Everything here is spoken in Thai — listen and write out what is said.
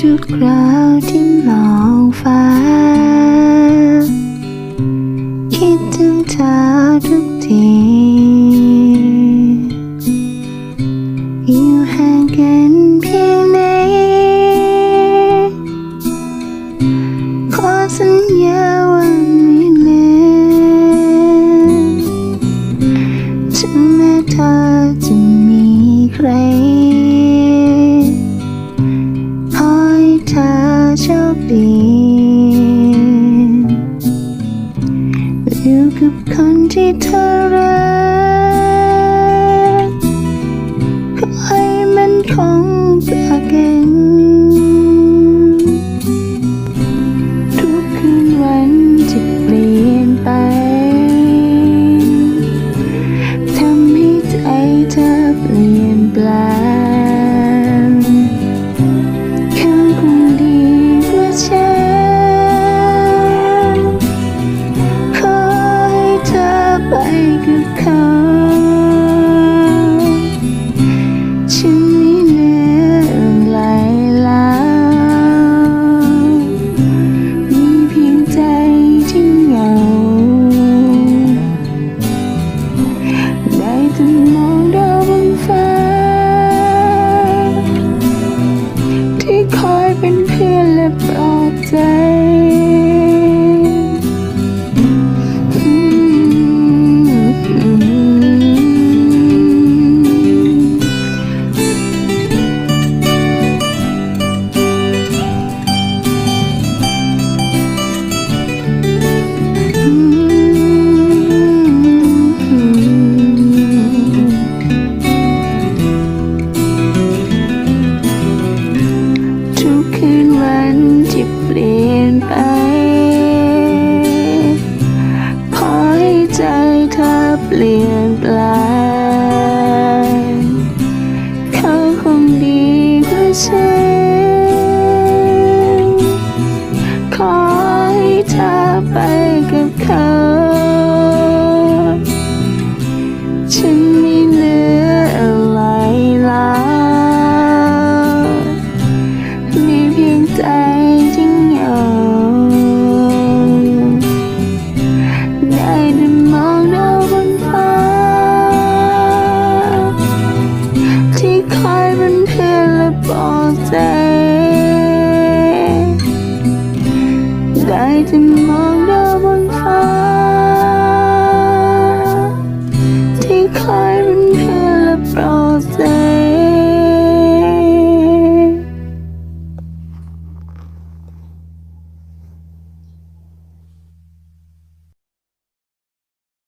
ทุกคราวที่มองฟ้า โชคดีอยู่กับคนที่เธอรักขอให้มันคง ธอไเปลี่ยนแปลงเขาคงดีกว่าฉันขอให้เธอไปกับเขาฉันไม่เหลืออะไรแล้วมีเพียงใจที่เหงาได้ จะมองดาวบนฟ้า ที่คอยเป็นเพื่อนและปลอบใจ